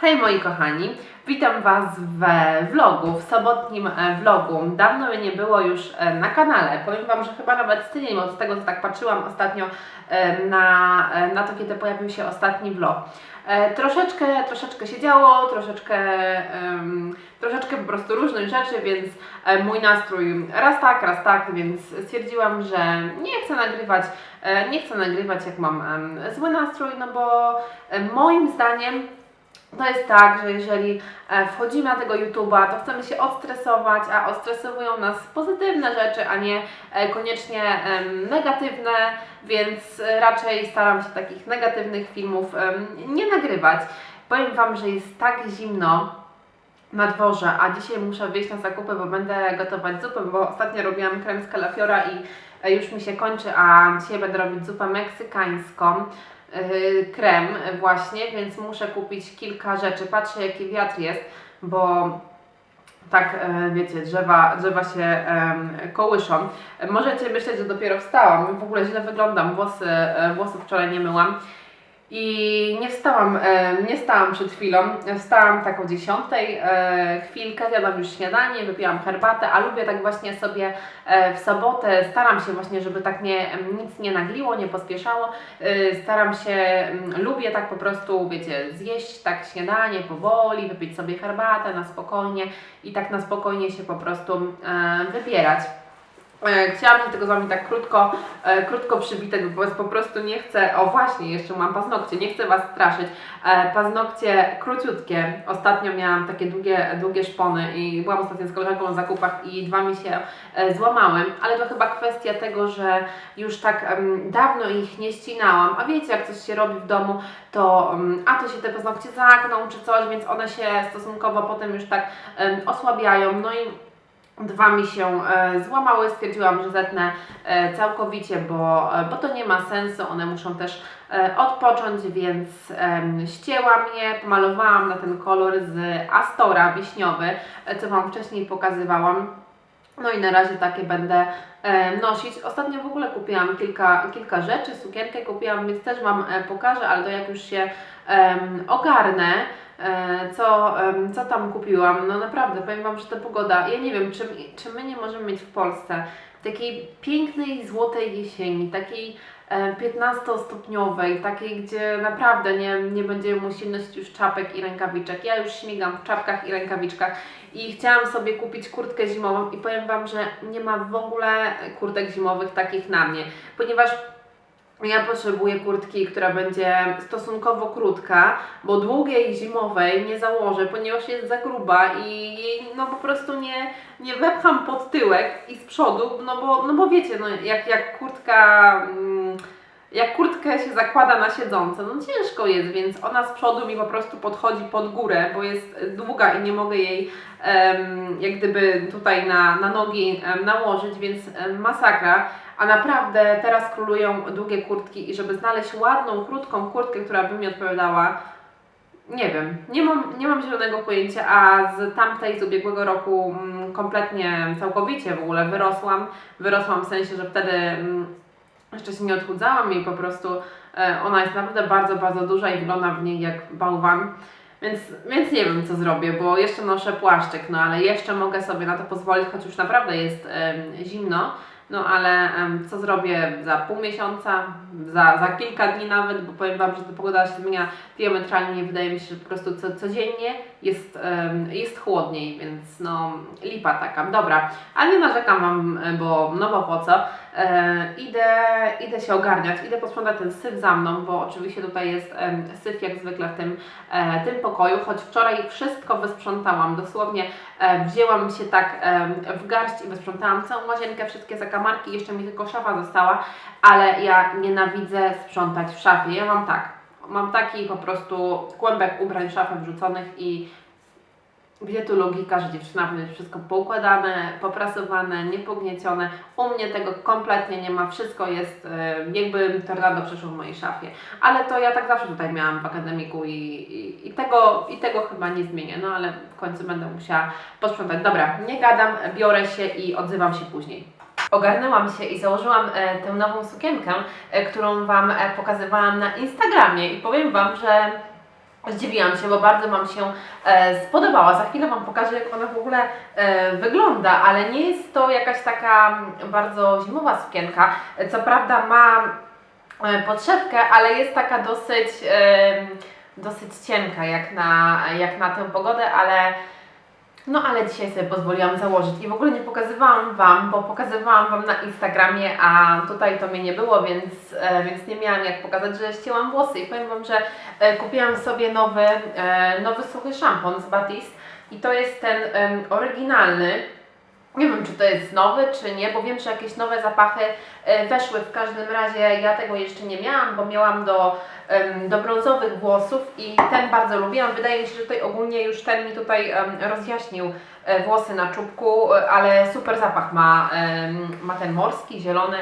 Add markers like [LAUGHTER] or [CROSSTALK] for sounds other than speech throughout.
Hej moi kochani, witam Was w vlogu, w sobotnim e, vlogu. Dawno mnie nie było już e, na kanale. Powiem Wam, że chyba nawet tydzień, bo z tego co tak patrzyłam ostatnio e, na, na to, kiedy pojawił się ostatni vlog. Troszeczkę, troszeczkę się działo, troszeczkę, troszeczkę po prostu różnych rzeczy, więc mój nastrój raz tak, raz tak, więc stwierdziłam, że nie chcę nagrywać, nie chcę nagrywać jak mam zły nastrój, no bo moim zdaniem to jest tak, że jeżeli e, wchodzimy na tego YouTube'a, to chcemy się odstresować, a odstresowują nas pozytywne rzeczy, a nie e, koniecznie negatywne, więc e, raczej staram się takich negatywnych filmów nie nagrywać. Powiem Wam, że jest tak zimno na dworze, a dzisiaj muszę wyjść na zakupy, bo będę gotować zupę, bo ostatnio robiłam krem z kalafiora i już mi się kończy, a dzisiaj będę robić zupę meksykańską krem właśnie, więc muszę kupić kilka rzeczy. Patrzę jaki wiatr jest, bo tak e, wiecie, drzewa, drzewa się kołyszą. Możecie myśleć, że dopiero wstałam, w ogóle źle wyglądam, włosy, e, włosów wczoraj nie myłam. I nie wstałam, e, nie stałam przed chwilą, wstałam tak o 10, e, chwilkę, jadłam już śniadanie, wypiłam herbatę, a lubię tak właśnie sobie e, w sobotę, staram się właśnie, żeby tak nie, em, nic nie nagliło, nie pospieszało, staram się, lubię tak po prostu, wiecie, zjeść tak śniadanie powoli, wypić sobie herbatę na spokojnie i tak na spokojnie się po prostu wybierać. E, Chciałam tego z Wami tak krótko, e, krótko przywitać, bo po prostu nie chcę, o właśnie, jeszcze mam paznokcie, nie chcę Was straszyć. E, paznokcie króciutkie, ostatnio miałam takie długie, długie szpony i byłam ostatnio z koleżanką na zakupach i dwa mi się złamałem, ale to chyba kwestia tego, że już tak dawno ich nie ścinałam, a wiecie, jak coś się robi w domu, to a to się te paznokcie zagną czy coś, więc one się stosunkowo potem już tak osłabiają, no i Dwa mi się e, złamały, stwierdziłam, że zetnę e, całkowicie, bo, e, bo to nie ma sensu, one muszą też odpocząć, więc ścięłam je, pomalowałam na ten kolor z Astora wiśniowy, co Wam wcześniej pokazywałam. No i na razie takie będę nosić. Ostatnio w ogóle kupiłam kilka, kilka rzeczy, sukienkę kupiłam, więc też Wam pokażę, ale to jak już się ogarnę, co, em, co tam kupiłam. No naprawdę, powiem Wam, że ta pogoda, ja nie wiem, czy, czy my nie możemy mieć w Polsce takiej pięknej, złotej jesieni, takiej e, 15-stopniowej, takiej, gdzie naprawdę nie, nie będziemy musieli nosić już czapek i rękawiczek. Ja już śmigam w czapkach i rękawiczkach i chciałam sobie kupić kurtkę zimową i powiem Wam, że nie ma w ogóle kurtek zimowych takich na mnie, ponieważ ja potrzebuję kurtki, która będzie stosunkowo krótka, bo długiej zimowej nie założę, ponieważ jest za gruba i no po prostu nie, nie wepcham pod tyłek i z przodu, no bo, no bo wiecie, no jak, jak kurtka, mm, jak kurtkę się zakłada na siedzące, no ciężko jest, więc ona z przodu mi po prostu podchodzi pod górę, bo jest długa i nie mogę jej em, jak gdyby tutaj na, na nogi em, nałożyć, więc em, masakra. A naprawdę teraz królują długie kurtki i żeby znaleźć ładną, krótką kurtkę, która by mi odpowiadała, nie wiem, nie mam, nie mam zielonego pojęcia, a z tamtej z ubiegłego roku mm, kompletnie, całkowicie w ogóle wyrosłam. Wyrosłam w sensie, że wtedy mm, jeszcze się nie odchudzałam i po prostu e, ona jest naprawdę bardzo, bardzo duża i wygląda w niej jak bałwan. Więc, więc nie wiem, co zrobię, bo jeszcze noszę płaszczyk, no ale jeszcze mogę sobie na to pozwolić, choć już naprawdę jest zimno. No ale em, co zrobię za pół miesiąca, za, za kilka dni nawet, bo powiem Wam, że ta pogoda się zmienia diametralnie. Wydaje mi się, że po prostu co, codziennie jest, em, jest chłodniej, więc no lipa taka. Dobra, ale nie narzekam Wam, bo no bo po co. E, idę, idę się ogarniać, idę posprzątać ten syf za mną, bo oczywiście tutaj jest syf jak zwykle w tym, e, tym pokoju, choć wczoraj wszystko wysprzątałam, dosłownie e, wzięłam się tak w garść i wysprzątałam całą łazienkę, wszystkie zakamarki, jeszcze mi tylko szafa została, ale ja nienawidzę sprzątać w szafie. Ja mam tak, mam taki po prostu kłębek ubrań w szafę wrzuconych i gdzie tu logika, że dziewczyna powinna mieć wszystko poukładane, poprasowane, niepogniecione. U mnie tego kompletnie nie ma, wszystko jest e, jakby tornado przeszło w mojej szafie. Ale to ja tak zawsze tutaj miałam w akademiku i, i, i, tego, i tego chyba nie zmienię, no ale w końcu będę musiała posprzątać. Dobra, nie gadam, biorę się i odzywam się później. Ogarnęłam się i założyłam e, tę nową sukienkę, e, którą Wam e, pokazywałam na Instagramie i powiem Wam, że Zdziwiłam się, bo bardzo Wam się e, spodobała. Za chwilę Wam pokażę, jak ona w ogóle e, wygląda, ale nie jest to jakaś taka mm, bardzo zimowa sukienka. E, Co prawda ma e, podszewkę, ale jest taka dosyć, e, dosyć cienka jak na, jak na tę pogodę, ale no ale dzisiaj sobie pozwoliłam założyć i w ogóle nie pokazywałam Wam, bo pokazywałam Wam na Instagramie, a tutaj to mnie nie było, więc, e, więc nie miałam jak pokazać, że ścięłam włosy i powiem Wam, że e, kupiłam sobie nowy, e, nowy suchy szampon z Batiste i to jest ten em, oryginalny. Nie wiem, czy to jest nowy, czy nie, bo wiem, że jakieś nowe zapachy e, weszły. W każdym razie ja tego jeszcze nie miałam, bo miałam do, do brązowych włosów i ten bardzo lubiłam. Wydaje mi się, że tutaj ogólnie już ten mi tutaj rozjaśnił e, włosy na czubku, e, ale super zapach ma, ma ten morski, zielony,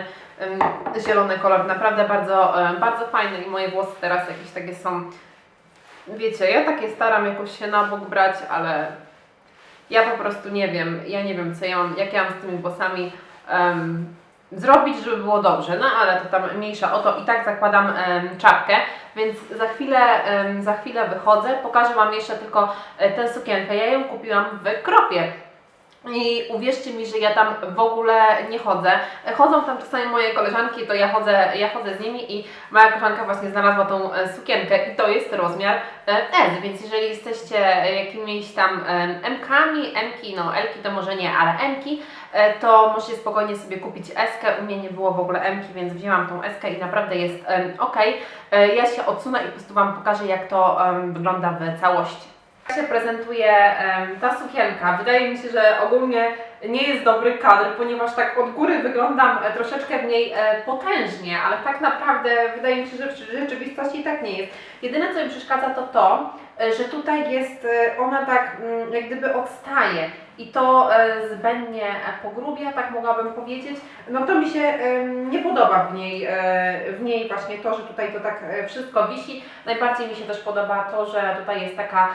zielony kolor. Naprawdę bardzo, bardzo fajny i moje włosy teraz jakieś takie są, wiecie, ja takie staram jakoś się na bok brać, ale ja po prostu nie wiem, ja nie wiem co ja mam, jak ja mam z tymi włosami em, zrobić, żeby było dobrze, no ale to tam mniejsza o to. I tak zakładam em, czapkę, więc za chwilę, em, za chwilę wychodzę, pokażę Wam jeszcze tylko e, tę sukienkę, ja ją kupiłam w Kropie. I uwierzcie mi, że ja tam w ogóle nie chodzę. Chodzą tam czasami moje koleżanki, to ja chodzę, ja chodzę z nimi i moja koleżanka właśnie znalazła tą e, sukienkę i to jest rozmiar e, S, więc jeżeli jesteście jakimiś tam M-kami, M-ki, no L-ki to może nie, ale M-ki, e, to możecie spokojnie sobie kupić S-kę. U mnie nie było w ogóle M-ki, więc wzięłam tą S-kę i naprawdę jest ok. E, Ja się odsunę i po prostu Wam pokażę, jak to wygląda w całości. Jak się prezentuje ta sukienka? Wydaje mi się, że ogólnie nie jest dobry kadr, ponieważ tak od góry wyglądam e, troszeczkę w niej e, potężnie, ale tak naprawdę wydaje mi się, że w rzeczywistości tak nie jest. Jedyne co mi przeszkadza to to, e, że tutaj jest, ona tak mm, jak gdyby odstaje i to e, zbędnie e, pogrubia, tak mogłabym powiedzieć. No to mi się em, nie podoba w niej, e, w niej właśnie to, że tutaj to tak e, wszystko wisi. Najbardziej mi się też podoba to, że tutaj jest taka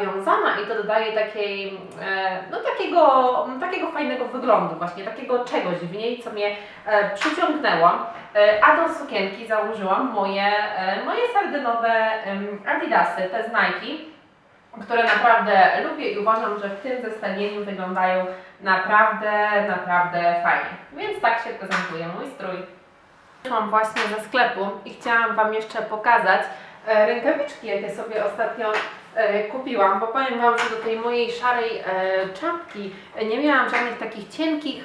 wiązana i to dodaje takiej, e, no takiego, takiego fajnego wyglądu właśnie, takiego czegoś w niej, co mnie e, przyciągnęło. E, a do sukienki założyłam moje, e, moje sardynowe adidasy, te z Nike, które naprawdę lubię i uważam, że w tym zestawieniu wyglądają naprawdę, naprawdę fajnie. Więc tak się prezentuje mój strój. Wyszłam właśnie ze sklepu i chciałam Wam jeszcze pokazać e, rękawiczki, jakie sobie ostatnio e, kupiłam, bo powiem Wam, że do tej mojej szarej e, czapki nie miałam żadnych takich cienkich,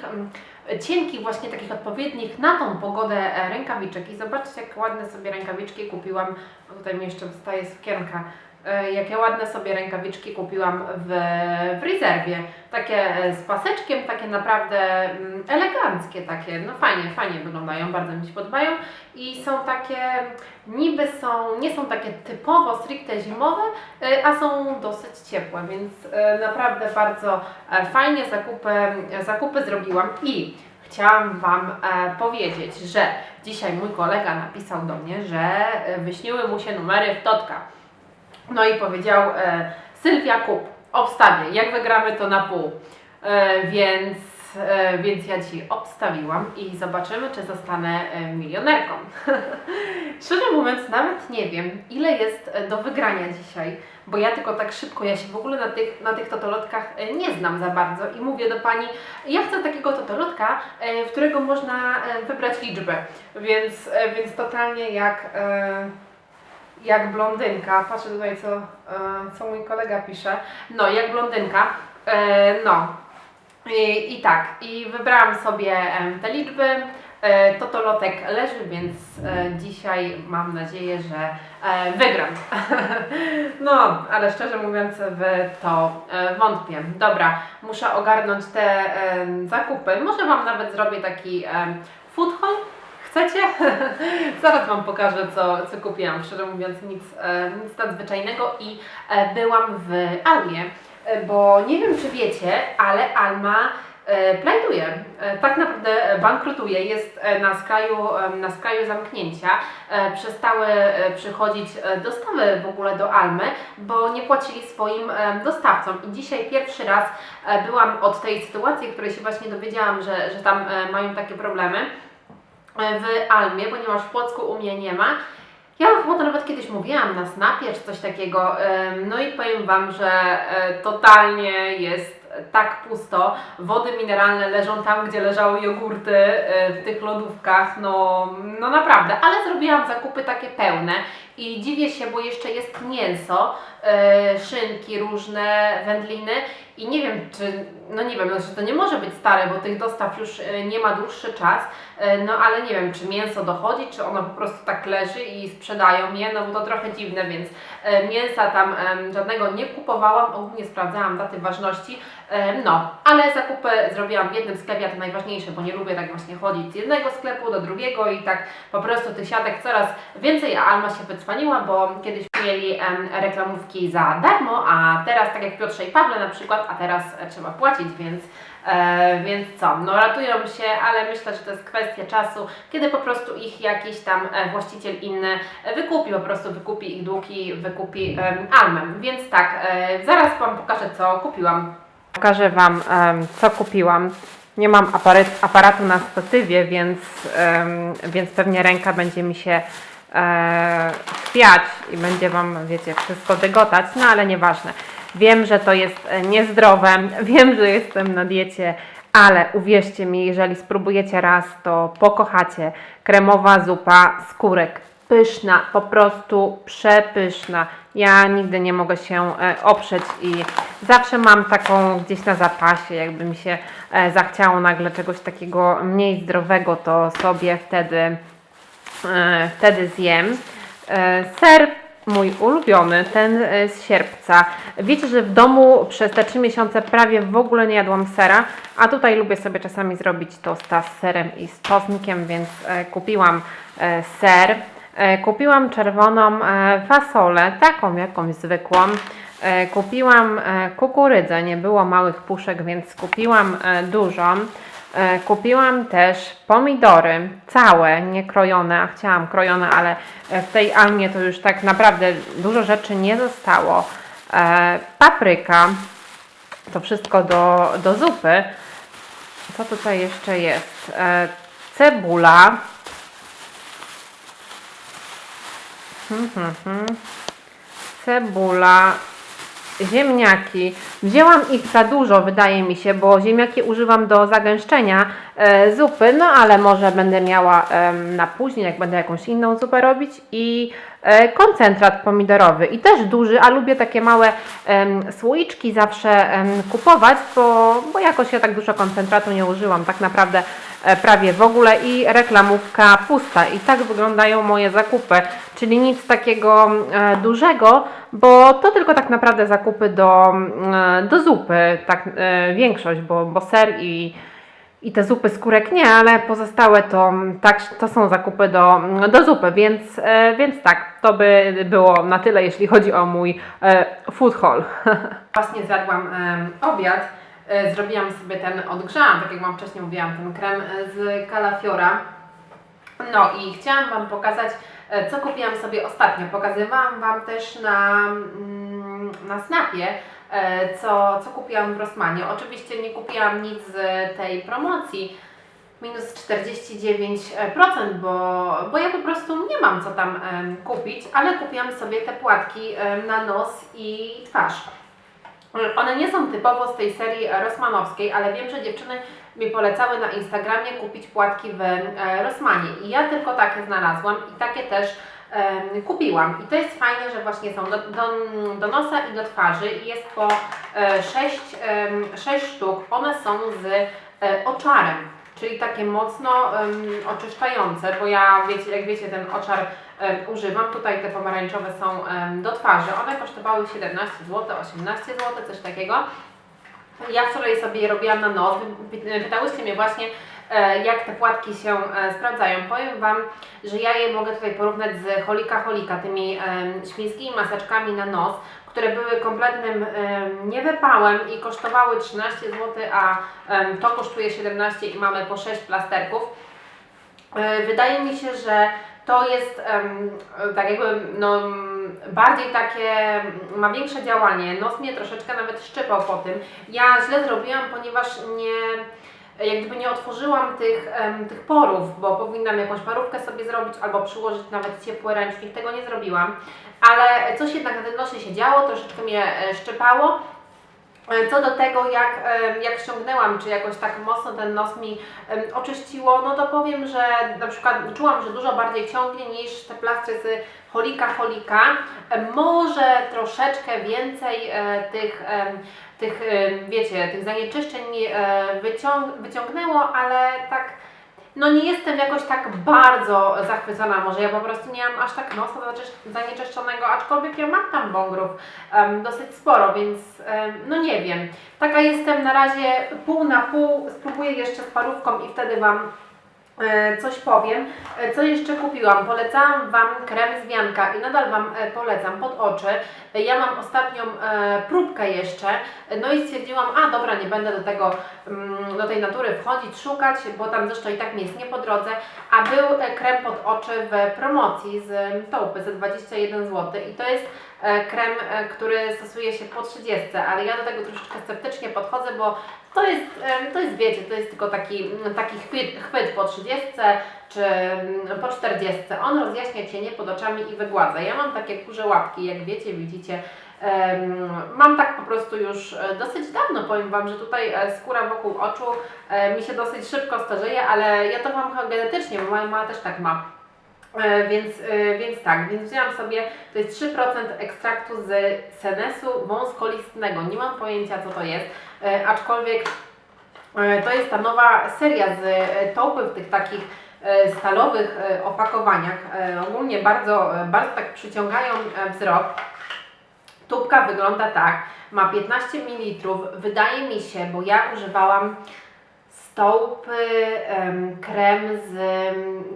cienkich właśnie takich odpowiednich na tą pogodę rękawiczek i zobaczcie jak ładne sobie rękawiczki kupiłam, tutaj mi jeszcze wystaje sukienka, jakie ładne sobie rękawiczki kupiłam w, w rezerwie. Takie e, z paseczkiem, takie naprawdę mm, eleganckie, takie, no fajnie, fajnie wyglądają, bardzo mi się podobają i są takie, niby są, nie są takie typowo stricte zimowe, e, a są dosyć ciepłe, więc e, naprawdę bardzo e, fajnie zakupy, zakupy zrobiłam i chciałam Wam e, powiedzieć, że dzisiaj mój kolega napisał do mnie, że e, wyśniły mu się numery w Totka. No i powiedział e, Sylwia kup, obstawię, jak wygramy to na pół. E, więc, e, więc ja Ci obstawiłam i zobaczymy, czy zostanę e, milionerką. [LAUGHS] Szczerze mówiąc, nawet nie wiem, ile jest e, do wygrania dzisiaj, bo ja tylko tak szybko, ja się w ogóle na tych, na tych totolotkach e, nie znam za bardzo i mówię do Pani, ja chcę takiego totolotka, w którego można wybrać liczbę, więc, więc totalnie jak... E, jak blondynka. Patrzę tutaj, co, e, co mój kolega pisze. No, jak blondynka. E, no. I, I tak, i wybrałam sobie te liczby. E, Totolotek leży, więc dzisiaj mam nadzieję, że wygram. [LAUGHS] no, ale szczerze mówiąc, w to wątpię. Dobra, muszę ogarnąć te zakupy. Może Wam nawet zrobię taki food haul. Chcecie? [LAUGHS] Zaraz Wam pokażę, co, co kupiłam. Szczerze mówiąc, nic, e, nic nadzwyczajnego i e, byłam w Almie, e, bo nie wiem, czy wiecie, ale Alma plajduje. Tak naprawdę bankrutuje. Jest na skraju, na skraju zamknięcia. Przestały przychodzić dostawy w ogóle do Almy, bo nie płacili swoim dostawcom. I dzisiaj pierwszy raz byłam od tej sytuacji, której się właśnie dowiedziałam, że, że tam mają takie problemy w Almie, ponieważ w Płocku u mnie nie ma. Ja chyba to nawet kiedyś mówiłam na Snapie czy coś takiego. No i powiem Wam, że e, totalnie jest tak pusto. Wody mineralne leżą tam, gdzie leżały jogurty e, w tych lodówkach. No, no naprawdę, ale zrobiłam zakupy takie pełne i dziwię się, bo jeszcze jest mięso, e, szynki różne, wędliny. I nie wiem, czy, no nie wiem, znaczy to nie może być stare, bo tych dostaw już e, nie ma dłuższy czas, e, no ale nie wiem, czy mięso dochodzi, czy ono po prostu tak leży i sprzedają je, no bo to trochę dziwne, więc mięsa tam żadnego nie kupowałam, ogólnie sprawdzałam daty ważności, no, ale zakupy zrobiłam w jednym sklepie, a to najważniejsze, bo nie lubię tak właśnie chodzić z jednego sklepu do drugiego i tak po prostu tych siatek coraz więcej, a Alma się wycwaniła, bo kiedyś mieli reklamówki za darmo, a teraz tak jak Piotrze i Pawle na przykład, a teraz e, trzeba płacić, więc E, więc co, no ratują się, ale myślę, że to jest kwestia czasu, kiedy po prostu ich jakiś tam e, właściciel inny e, wykupi, po prostu wykupi ich długi, wykupi em, almem. Więc tak, e, zaraz Wam pokażę, co kupiłam. Pokażę Wam, co kupiłam. Nie mam aparat, aparatu na statywie, więc, więc pewnie ręka będzie mi się e, chwiać i będzie Wam, wiecie, wszystko dygotać, no ale nieważne. Wiem, że to jest e, niezdrowe, [LAUGHS] wiem, że jestem na diecie, ale uwierzcie mi, jeżeli spróbujecie raz, to pokochacie. Kremowa zupa skórek. Pyszna, po prostu przepyszna. Ja nigdy nie mogę się e, oprzeć i zawsze mam taką gdzieś na zapasie, jakby mi się e, zachciało nagle czegoś takiego mniej zdrowego, to sobie wtedy wtedy zjem. E, Ser mój ulubiony, ten e, z sierpca. Wiecie, że w domu przez te 3 miesiące prawie w ogóle nie jadłam sera, a tutaj lubię sobie czasami zrobić tosta z serem i z czosnkiem, więc e, kupiłam e, ser. E, Kupiłam czerwoną e, fasolę, taką jakąś zwykłą. E, Kupiłam e, kukurydzę, nie było małych puszek, więc kupiłam e, dużą. E, Kupiłam też pomidory, całe, nie krojone, a chciałam krojone, ale e, w tej almie to już tak naprawdę dużo rzeczy nie zostało. E, Papryka, to wszystko do, do zupy. Co tutaj jeszcze jest? Cebula. Hmm, hmm, hmm. Cebula, ziemniaki. Wzięłam ich za dużo, wydaje mi się, bo ziemniaki używam do zagęszczenia e, zupy, no ale może będę miała em, na później, jak będę jakąś inną zupę robić i e, koncentrat pomidorowy i też duży, a lubię takie małe em, słoiczki zawsze em, kupować, bo, bo jakoś ja tak dużo koncentratu nie użyłam, tak naprawdę e, prawie w ogóle i reklamówka pusta. I tak wyglądają moje zakupy, czyli nic takiego e, dużego, bo to tylko tak naprawdę zakupy do, e, do zupy, tak e, większość, bo, bo ser i, i te zupy skórek nie, ale pozostałe to, tak, to są zakupy do, do zupy, więc, e, więc tak, to by było na tyle, jeśli chodzi o mój e, food haul. [LAUGHS] Właśnie zjadłam obiad, e, zrobiłam sobie ten, odgrzałam, tak jak Wam wcześniej mówiłam, ten krem e, z kalafiora. No i chciałam Wam pokazać, e, co kupiłam sobie ostatnio. Pokazywałam Wam też na, mm, na Snapie, e, co, co kupiłam w Rossmanie. Oczywiście nie kupiłam nic z tej promocji, minus 49%, bo, bo ja po prostu nie mam co tam kupić, ale kupiłam sobie te płatki na nos i twarz. One nie są typowo z tej serii Rossmanowskiej, ale wiem, że dziewczyny mi polecały na Instagramie kupić płatki w e, Rossmanie i ja tylko takie znalazłam i takie też em, kupiłam. I to jest fajne, że właśnie są do, do, do nosa i do twarzy i jest po 6, sześć sztuk. One są z e, oczarem, czyli takie mocno em, oczyszczające, bo ja wiecie, jak wiecie ten oczar używam. Tutaj te pomarańczowe są do twarzy. One kosztowały 17 zł, 18 zł, coś takiego. Ja wczoraj sobie je robiłam na nos. Py- Pytałyście mnie właśnie, e, jak te płatki się e, sprawdzają. Powiem Wam, że ja je mogę tutaj porównać z Holika Holika, tymi świńskimi maseczkami na nos, które były kompletnym em, niewypałem i kosztowały 13 zł, a to kosztuje 17 i mamy po 6 plasterków. E, Wydaje mi się, że to jest tak jakby no, bardziej takie, ma większe działanie. Nos mnie troszeczkę nawet szczypał po tym. Ja źle zrobiłam, ponieważ nie, jak gdyby nie otworzyłam tych, em, tych porów, bo powinnam jakąś parówkę sobie zrobić albo przyłożyć nawet ciepły ręcznik, tego nie zrobiłam. Ale coś jednak na tym nosie się działo, troszeczkę mnie e, szczypało. E, Co do tego, jak, jak ściągnęłam, czy jakoś tak mocno ten nos mi oczyściło, no to powiem, że na przykład czułam, że dużo bardziej ciągnie niż te plastry z Holika Holika. E, Może troszeczkę więcej e, tych, tych wiecie, tych zanieczyszczeń mi wyciąg wyciągnęło, ale tak no nie jestem jakoś tak bardzo zachwycona, może ja po prostu nie mam aż tak nosa zanieczyszczonego, aczkolwiek ja mam tam wągrów em, dosyć sporo, więc em, no nie wiem. Taka jestem na razie pół na pół, spróbuję jeszcze z parówką i wtedy Wam coś powiem. E, Co jeszcze kupiłam? Polecałam Wam krem z wianka i nadal Wam e, polecam pod oczy. E, Ja mam ostatnią e, próbkę jeszcze, e, no i stwierdziłam, a dobra, nie będę do tego, mm, do tej natury wchodzić, szukać, bo tam zresztą i tak mi jest nie po drodze, a był e, krem pod oczy w promocji z e, Taupy za 21 zł i to jest e, krem, e, który stosuje się po 30, ale ja do tego troszeczkę sceptycznie podchodzę, bo to jest, to jest wiecie, to jest tylko taki, mm, taki chwyt, chwyt po 30 czy mm, po 40. On rozjaśnia cienie pod oczami i wygładza. Ja mam takie kurze łapki, jak wiecie, widzicie. Mam tak po prostu już e, dosyć dawno, powiem Wam, że tutaj e, skóra wokół oczu e, mi się dosyć szybko starzeje, ale ja to mam genetycznie, bo moja mama też tak ma. E, Więc, e, więc tak, więc wzięłam sobie, to jest 3% ekstraktu z senesu wąskolistnego. Nie mam pojęcia co to jest, e, aczkolwiek to jest ta nowa seria z taupy w tych takich stalowych opakowaniach. Ogólnie bardzo, bardzo tak przyciągają wzrok. Tubka wygląda tak, ma 15 ml. Wydaje mi się, bo ja używałam stołpy, em, krem z,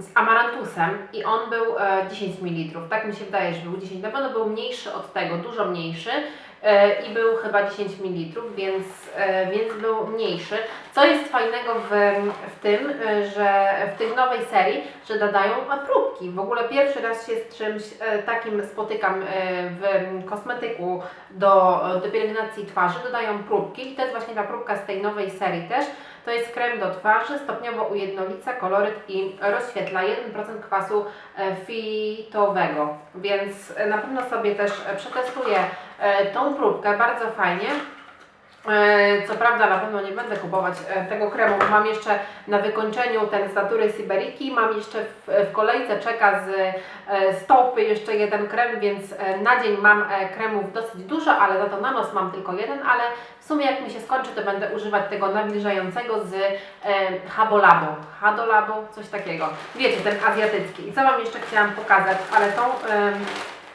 z amarantusem i on był e, 10 ml. Tak mi się wydaje, że był 10. Na pewno był mniejszy od tego, dużo mniejszy e, i był chyba 10 ml, więc, e, więc był mniejszy. Co jest fajnego w, w tym, e, że w tej nowej serii, że dodają e, próbki. W ogóle pierwszy raz się z czymś e, takim spotykam e, w kosmetyku do, do pielęgnacji twarzy. Dodają próbki i to jest właśnie ta próbka z tej nowej serii też. To jest krem do twarzy, stopniowo ujednolica koloryt i rozświetla 1% kwasu e, fitowego. Więc e, na pewno sobie też przetestuję e, tą próbkę, bardzo fajnie. E, Co prawda na pewno nie będę kupować e, tego kremu, mam jeszcze na wykończeniu ten z natury Syberiki, mam jeszcze w, w kolejce czeka z, e, z Taupy jeszcze jeden krem, więc na dzień mam kremów dosyć dużo, ale za to na nos mam tylko jeden, ale w sumie jak mi się skończy, to będę używać tego nawilżającego z Habolabo, Hadolabo, coś takiego. Wiecie, ten azjatycki. I co Wam jeszcze chciałam pokazać, ale tą,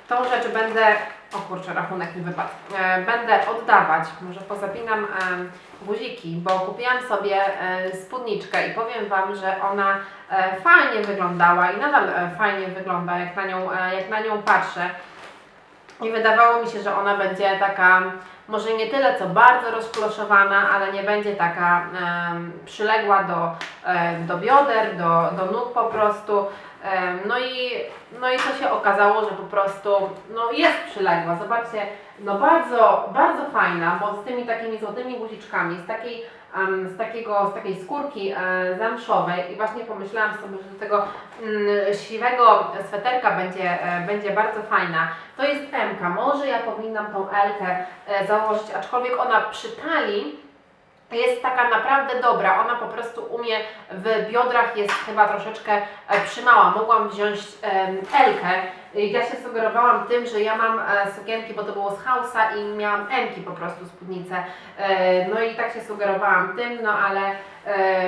tą rzecz będę o kurczę, rachunek mi wypadł. E, będę oddawać, może pozapinam e, guziki, bo kupiłam sobie e, spódniczkę i powiem Wam, że ona fajnie wyglądała i nadal fajnie wygląda, jak na, nią, jak na nią patrzę. I wydawało mi się, że ona będzie taka, może nie tyle co bardzo rozkloszowana, ale nie będzie taka przyległa do, do bioder, do, do nóg po prostu. No i, no i to się okazało, że po prostu no jest przyległa. Zobaczcie, no bardzo, bardzo fajna, bo z tymi takimi złotymi guziczkami, z takiej, em, z takiego, z takiej skórki e, zamszowej i właśnie pomyślałam sobie, że do tego mm, siwego sweterka będzie, e, będzie bardzo fajna. To jest M, może ja powinnam tą L-kę e, założyć, aczkolwiek ona przy talii jest taka naprawdę dobra. Ona po prostu umie w biodrach jest chyba troszeczkę e, przymała. Mogłam wziąć Elkę. Ja się sugerowałam tym, że ja mam e, sukienki, bo to było z Hausa i miałam Emki po prostu spódnicę. E, No i tak się sugerowałam tym, no ale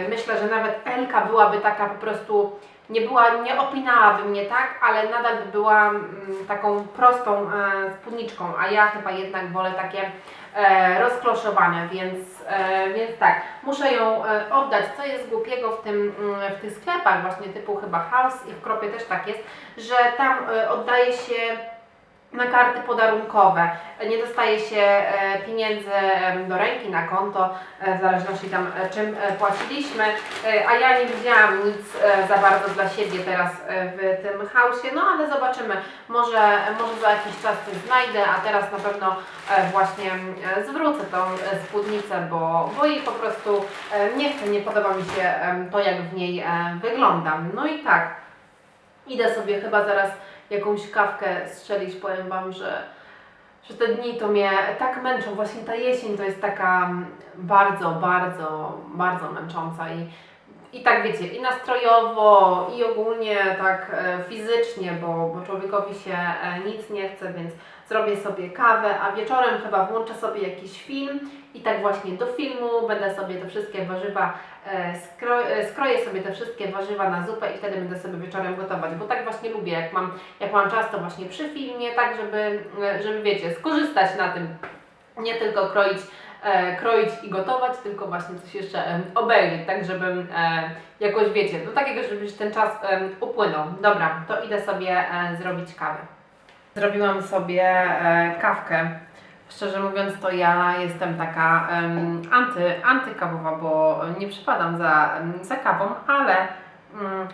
myślę, że nawet Elka byłaby taka po prostu nie była, nie opinałaby mnie tak, ale nadal by była mm, taką prostą spódniczką, a ja chyba jednak wolę takie rozkloszowane, więc, e, więc tak, muszę ją e, oddać. Co jest głupiego w, tym, mm, w tych sklepach właśnie typu chyba House i w Kropie też tak jest, że tam e, oddaje się na karty podarunkowe. Nie dostaje się e, pieniędzy do ręki, na konto, e, w zależności tam e, czym płaciliśmy, a ja nie widziałam nic za bardzo dla siebie teraz w tym hausie, no ale zobaczymy, może, może za jakiś czas coś znajdę, a teraz na pewno właśnie zwrócę tą spódnicę, bo, bo jej po prostu nie chcę, nie podoba mi się to, jak w niej wyglądam. No i tak, idę sobie chyba zaraz jakąś kawkę strzelić, powiem Wam, że, że te dni to mnie tak męczą. Właśnie ta jesień to jest taka mm, bardzo, bardzo, bardzo męcząca i, i tak wiecie, i nastrojowo, i ogólnie tak e, fizycznie, bo, bo człowiekowi się e, nic nie chce, więc zrobię sobie kawę, a wieczorem chyba włączę sobie jakiś film i tak właśnie do filmu będę sobie te wszystkie warzywa e, skro, e, skroję sobie te wszystkie warzywa na zupę i wtedy będę sobie wieczorem gotować, bo tak właśnie lubię, jak mam, jak mam czas to właśnie przy filmie, tak żeby, e, żeby wiecie, skorzystać na tym, nie tylko kroić, kroić i gotować, tylko właśnie coś jeszcze obejrzeć, tak żebym jakoś wiecie, no takiego, żeby ten czas upłynął. Dobra, to idę sobie zrobić kawę. Zrobiłam sobie kawkę. Szczerze mówiąc, to ja jestem taka em, anty, antykawowa, bo nie przypadam za, za kawą, ale mm,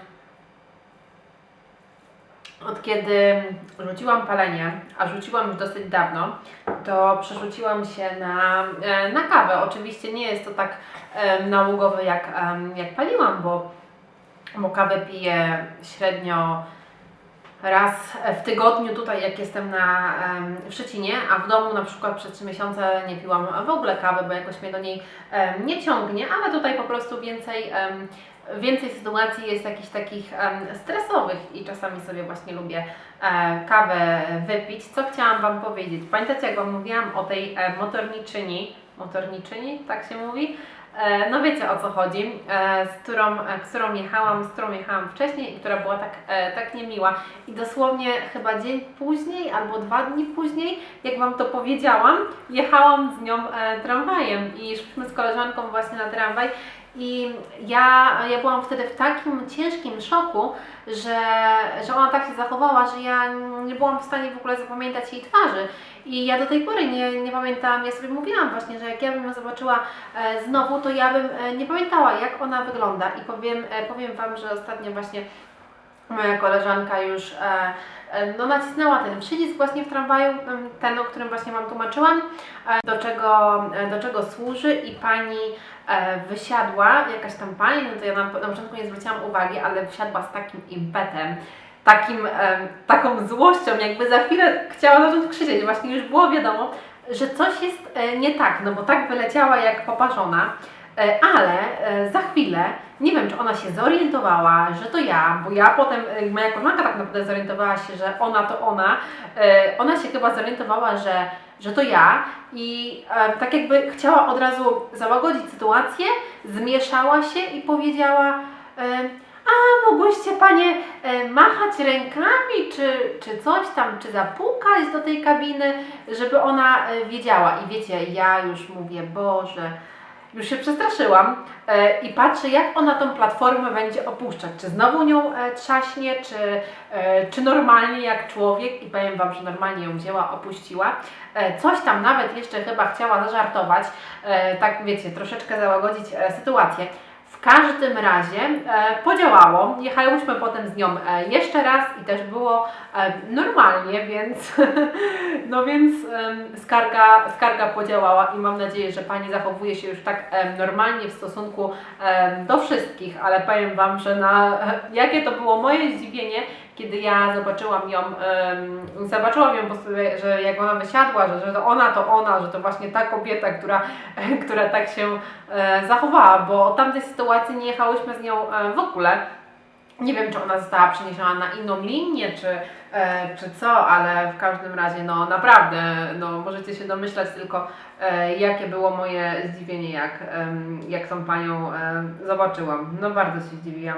od kiedy rzuciłam palenie, a rzuciłam już dosyć dawno, to przerzuciłam się na, e, na kawę. Oczywiście nie jest to tak em, nałogowe jak, em, jak paliłam, bo, bo kawę piję średnio raz w tygodniu tutaj, jak jestem na, w Szczecinie, a w domu na przykład przez 3 miesiące nie piłam w ogóle kawy, bo jakoś mnie do niej nie ciągnie, ale tutaj po prostu więcej, więcej sytuacji jest jakichś takich em, stresowych i czasami sobie właśnie lubię e, kawę wypić. Co chciałam Wam powiedzieć? Pamiętacie, jak Wam mówiłam o tej e, motorniczyni, motorniczyni, tak się mówi? E, No wiecie o co chodzi, e, z którą, e, którą jechałam, z którą jechałam wcześniej i która była tak, tak niemiła. I dosłownie chyba dzień później albo dwa dni później, jak Wam to powiedziałam, jechałam z nią tramwajem. I szliśmy z koleżanką właśnie na tramwaj i ja, ja byłam wtedy w takim ciężkim szoku, że, że ona tak się zachowała, że ja nie byłam w stanie w ogóle zapamiętać jej twarzy. I ja do tej pory nie, nie pamiętam, ja sobie mówiłam właśnie, że jak ja bym ją zobaczyła e, znowu, to ja bym e, nie pamiętała, jak ona wygląda. I powiem, e, powiem Wam, że ostatnio właśnie moja koleżanka już e, no, nacisnęła ten przycisk właśnie w tramwaju, ten, o którym właśnie Wam tłumaczyłam, e, do czego, e, do czego służy i pani e, wysiadła, jakaś tam pani, no to ja na, na początku nie zwróciłam uwagi, ale wysiadła z takim impetem, takim, taką złością, jakby za chwilę chciała zacząć krzyczeć. Właśnie już było wiadomo, że coś jest e, nie tak, no bo tak wyleciała jak poparzona. E, Ale e, za chwilę, nie wiem, czy ona się zorientowała, że to ja, bo ja potem, e, moja koleżanka tak naprawdę zorientowała się, że ona to ona. Ona się chyba zorientowała, że, że to ja i tak jakby chciała od razu załagodzić sytuację, zmieszała się i powiedziała a mogłyście Panie machać rękami, czy, czy coś tam, czy zapukać do tej kabiny, żeby ona wiedziała. I wiecie, ja już mówię, Boże, już się przestraszyłam e, i patrzę, jak ona tą platformę będzie opuszczać. Czy znowu nią e, trzaśnie, czy, e, czy normalnie jak człowiek. I powiem Wam, że normalnie ją wzięła, opuściła. Coś tam nawet jeszcze chyba chciała zażartować, tak wiecie, troszeczkę załagodzić sytuację. Każdym razie e, podziałało. Jechałyśmy potem z nią e, jeszcze raz i też było e, normalnie, więc [LAUGHS] no więc em, skarga, skarga podziałała i mam nadzieję, że Pani zachowuje się już tak em, normalnie w stosunku em, do wszystkich, ale powiem Wam, że na jakie to było moje zdziwienie, kiedy ja zobaczyłam ją, em, zobaczyłam ją po prostu, że jak ona wysiadła, że, że to ona to ona, że to właśnie ta kobieta, która, [LAUGHS] która tak się e, zachowała, bo od tamtej sytuacji nie jechałyśmy z nią e, w ogóle. Nie wiem, czy ona została przeniesiona na inną linię, czy, e, czy co, ale w każdym razie, no naprawdę, no możecie się domyślać tylko, e, jakie było moje zdziwienie, jak, em, jak tą panią e, zobaczyłam. No bardzo się zdziwiłam.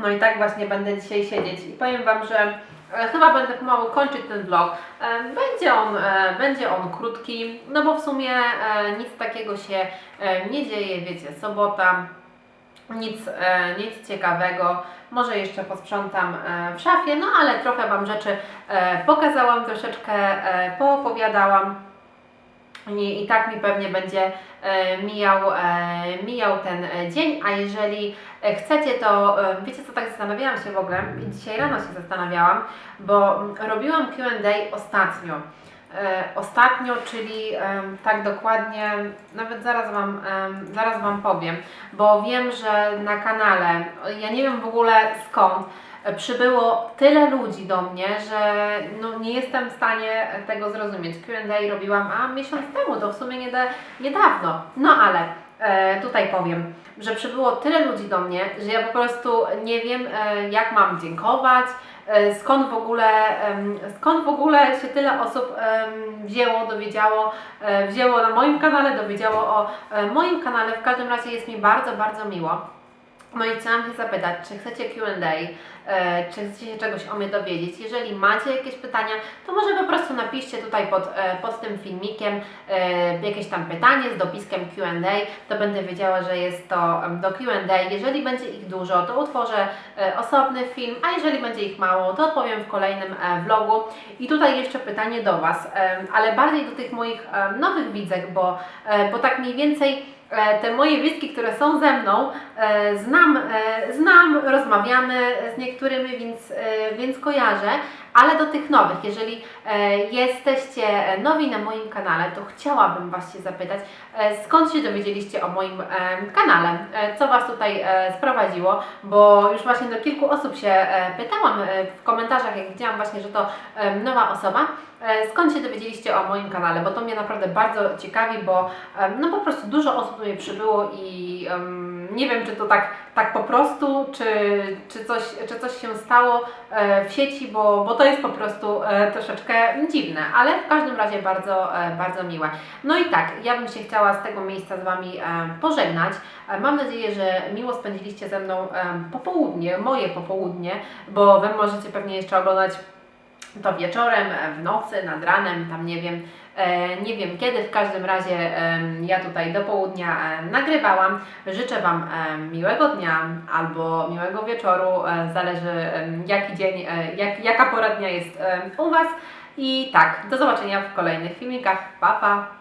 No i tak właśnie będę dzisiaj siedzieć i powiem Wam, że e, chyba będę pomału kończyć ten vlog. E, Będzie on, e, będzie on krótki, no bo w sumie nic takiego się nie dzieje, wiecie, sobota. nic, nic ciekawego. Może jeszcze posprzątam w szafie, no ale trochę Wam rzeczy pokazałam, troszeczkę poopowiadałam. I, I tak mi pewnie będzie e, mijał, e, mijał ten e, dzień, a jeżeli e, chcecie, to e, wiecie co, tak zastanawiałam się w ogóle i dzisiaj rano się zastanawiałam, bo mm, robiłam Q&A ostatnio. Ostatnio, czyli tak dokładnie, nawet zaraz wam, zaraz wam powiem, bo wiem, że na kanale, ja nie wiem w ogóle skąd, przybyło tyle ludzi do mnie, że no, nie jestem w stanie tego zrozumieć. Q&A robiłam, a miesiąc temu, to w sumie nie da, niedawno. No ale e, tutaj powiem, że przybyło tyle ludzi do mnie, że ja po prostu nie wiem, e, jak mam dziękować, e, skąd w ogóle, skąd w ogóle się tyle osób wzięło, dowiedziało, e, wzięło na moim kanale, dowiedziało o e, moim kanale. W każdym razie jest mi bardzo, bardzo miło. No i chciałam się zapytać, czy chcecie Q&A, e, czy chcecie się czegoś o mnie dowiedzieć. Jeżeli macie jakieś pytania, to może po prostu napiszcie tutaj pod, e, pod tym filmikiem e, jakieś tam pytanie z dopiskiem Q&A, to będę wiedziała, że jest to do Q&A. Jeżeli będzie ich dużo, to utworzę osobny film, a jeżeli będzie ich mało, to odpowiem w kolejnym vlogu. I tutaj jeszcze pytanie do Was, ale bardziej do tych moich nowych widzek, bo, bo tak mniej więcej te moje widzki, które są ze mną, e, znam, e, znam, rozmawiamy z niektórymi, więc, e, więc kojarzę, ale do tych nowych, jeżeli e, jesteście nowi na moim kanale, to chciałabym Was się zapytać, e, skąd się dowiedzieliście o moim e, kanale, e, co Was tutaj e, sprowadziło, bo już właśnie do kilku osób się e, pytałam e, w komentarzach, jak widziałam właśnie, że to e, nowa osoba, e, skąd się dowiedzieliście o moim kanale, bo to mnie naprawdę bardzo ciekawi, bo no po prostu dużo osób mnie przybyło i em, nie wiem, czy to tak, tak po prostu, czy, czy, coś, czy coś się stało e, w sieci, bo, bo to jest po prostu e, troszeczkę dziwne, ale w każdym razie bardzo, e, bardzo miłe. No i tak, ja bym się chciała z tego miejsca z Wami pożegnać. Mam nadzieję, że miło spędziliście ze mną popołudnie, moje popołudnie, bo Wy możecie pewnie jeszcze oglądać to wieczorem, w nocy, nad ranem, tam nie wiem, nie wiem kiedy, w każdym razie ja tutaj do południa e, nagrywałam. Życzę Wam e, miłego dnia albo miłego wieczoru, e, zależy jaki dzień, e, jak, jaka pora dnia jest u Was. I tak, do zobaczenia w kolejnych filmikach. Pa, pa!